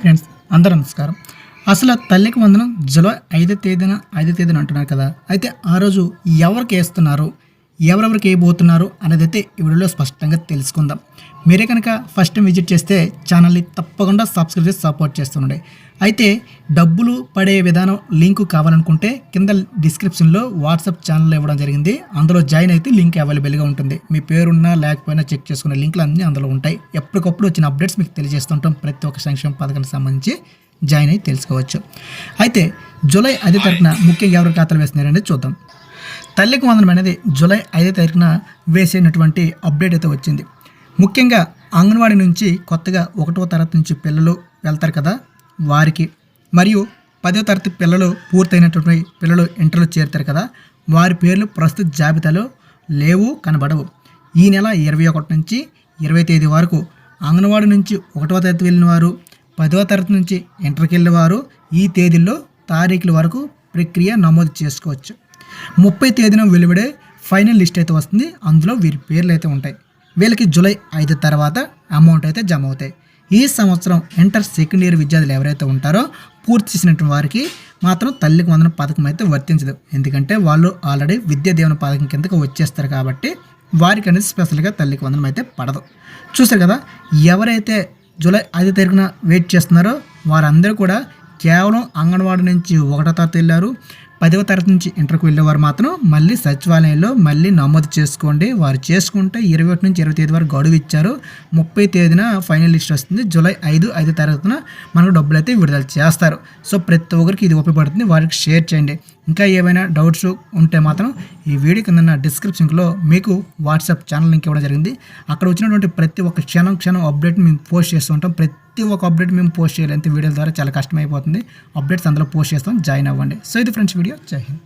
Friends అందరూ నమస్కారం. అసలు తల్లికి వందనం జూలై ఐదో తేదీన ఐదో తేదీన అంటున్నారు కదా. అయితే ఆ రోజు ఎవరికి వేస్తున్నారు? ఎవరెవరికి వేయబోతున్నారు అనేది అయితే ఈ వీడియోలో స్పష్టంగా తెలుసుకుందాం. మీరే కనుక ఫస్ట్ టైం విజిట్ చేస్తే ఛానల్ని తప్పకుండా సబ్స్క్రైబ్ చేసి సపోర్ట్ చేస్తుండే అయితే డబ్బులు పడే విధానం లింక్ కావాలనుకుంటే కింద డిస్క్రిప్షన్లో వాట్సాప్ ఛానల్ ఇవ్వడం జరిగింది. అందులో జాయిన్ అయితే లింక్ అవైలబుల్గా ఉంటుంది. మీ పేరున్నా లేకపోయినా చెక్ చేసుకునే లింకులు అన్నీ అందులో ఉంటాయి. ఎప్పటికప్పుడు వచ్చిన అప్డేట్స్ మీకు తెలియజేస్తుంటాం. ప్రతి ఒక్క సంక్షేమ పథకానికి సంబంధించి జాయిన్ అయి తెలుసుకోవచ్చు. అయితే జూలై ఐదో తరఫున ముఖ్యంగా ఎవరి ఖాతాలు వేస్తున్నారనేది చూద్దాం. తల్లికి వందనం అనేది జూలై ఐదో తారీఖున వేసేటటువంటి అప్డేట్ అయితే వచ్చింది. ముఖ్యంగా అంగన్వాడీ నుంచి కొత్తగా ఒకటో తరగతి నుంచి పిల్లలు వెళ్తారు కదా వారికి. మరియు పదో తరగతి పిల్లలు పూర్తయినటువంటి పిల్లలు ఇంటర్లో చేరుతారు కదా వారి పేర్లు ప్రస్తుత జాబితాలో లేవు కనబడవు. ఈ నెల ఇరవై ఒకటి నుంచి ఇరవై తేదీ వరకు అంగన్వాడీ నుంచి ఒకటవ తరగతి వెళ్ళిన వారు పదవ తరగతి నుంచి ఇంటర్కి వెళ్ళిన వారు ఈ తేదీల్లో తారీఖుల వరకు ప్రక్రియ నమోదు చేసుకోవచ్చు. ముప్పై తేదీన వెలువడే ఫైనల్ లిస్ట్ అయితే వస్తుంది. అందులో వీరి పేర్లు అయితే ఉంటాయి. వీళ్ళకి జూలై ఐదు తర్వాత అమౌంట్ అయితే జమ అవుతాయి. ఈ సంవత్సరం ఇంటర్ సెకండ్ ఇయర్ విద్యార్థులు ఎవరైతే ఉంటారో పూర్తి చేసినటువంటి వారికి మాత్రం తల్లికి వందన పథకం అయితే వర్తించదు. ఎందుకంటే వాళ్ళు ఆల్రెడీ విద్యా దీవెన పథకం కిందకు వచ్చేస్తారు కాబట్టి వారికి అనేది స్పెషల్గా తల్లికి వందనం అయితే పడదు. చూసారు కదా ఎవరైతే జూలై ఐదో తారీఖున వెయిట్ చేస్తున్నారో వారందరూ కూడా కేవలం అంగన్వాడీ నుంచి ఒకటో తరగతి వెళ్ళారు. పదవ తరగతి నుంచి ఇంటర్కి వెళ్ళేవారు మాత్రం మళ్ళీ సచివాలయంలో మళ్ళీ నమోదు చేసుకోండి. వారు చేసుకుంటే ఇరవై ఒకటి నుంచి ఇరవై తేదీ వరకు గడువు ఇచ్చారు. ముప్పై తేదీన ఫైనల్ లిస్ట్ వస్తుంది. జూలై ఐదు ఐదు తరగతిన మనకు డబ్బులు అయితే విడుదల చేస్తారు. సో ప్రతి ఒక్కరికి ఇది ఉపయోగపడుతుంది. వారికి షేర్ చేయండి. ఇంకా ఏమైనా డౌట్స్ ఉంటే మాత్రం ఈ వీడియో కింద డిస్క్రిప్షన్లో మీకు వాట్సాప్ ఛానల్ లింక్ ఇవ్వడం జరిగింది. అక్కడ వచ్చినటువంటి ప్రతి ఒక్క క్షణం క్షణం అప్డేట్ మేము పోస్ట్ చేస్తూ ఉంటాం. ప్రతి ఒక్క అప్డేట్ మేము పోస్ట్ చేయాలి. అంతే వీడియోల ద్వారా చాలా కష్టమైపోతుంది. అప్డేట్స్ అందులో పోస్ట్ చేస్తాం. జాయిన్ అవ్వండి. సో ఇది ఫ్రెండ్స్ వీడియో. జై హింద్.